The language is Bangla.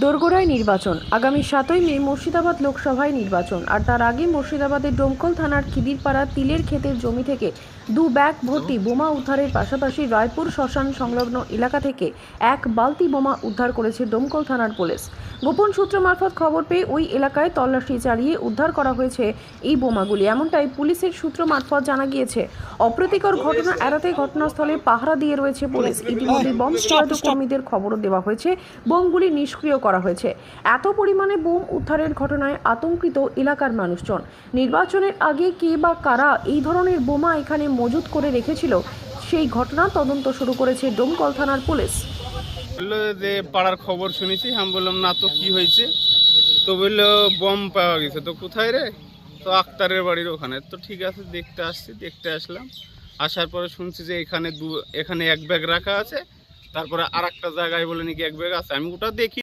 দোরগোড়ায় নির্বাচন। আগামী সাতই মে মুর্শিদাবাদ লোকসভায় নির্বাচন। আর তার আগে মুর্শিদাবাদের ডোমকল থানার খিদিরপাড়া তিলের ক্ষেতের জমি থেকে দু ব্যাগ ভর্তি বোমা উদ্ধারের পাশাপাশি রায়পুর শ্মশান সংলগ্ন এলাকা থেকে এক বালতি বোমা উদ্ধার করেছে ডোমকল থানার পুলিশ। গোপন সূত্র মারফত খবর পেয়ে ওই এলাকায় তল্লাশি চালিয়ে উদ্ধার করা হয়েছে এই বোমাগুলি। এমনটাই পুলিশের সূত্র মারফত জানা গিয়েছে। অপ্রীতিকর ঘটনা এড়াতে ঘটনাস্থলে পাহারা দিয়ে রয়েছে পুলিশ। ইতিমধ্যে বম কর্মীদের খবরও দেওয়া হয়েছে। বোমগুলি নিষ্ক্রিয় করা হয়েছে। এত পরিমাণে বোম উদ্ধারের ঘটনায় আতঙ্কিত এলাকার মানুষজন। নির্বাচনের আগে কে বা কারা এই ধরনের বোমা এখানে মজুত করে রেখেছিল, সেই ঘটনা তদন্ত শুরু করেছে ডোমকল থানার পুলিশ। বলল যে পাড়ার খবর শুনেছি, আমি বললাম, না তো কি হয়েছে? তো বলল, বম পাওয়া গেছে। তো কোথায় রে? তো আক্তারের বাড়ির ওখানে। তো ঠিক আছে, দেখতে আসছি, দেখতে আসলাম। আসার পরে শুনছি যে এখানে দু, এখানে এক ব্যাগ রাখা আছে, তারপরে আর একটা জায়গায় বলে নাকি এক ব্যাগ আছে। আমি ওটা দেখি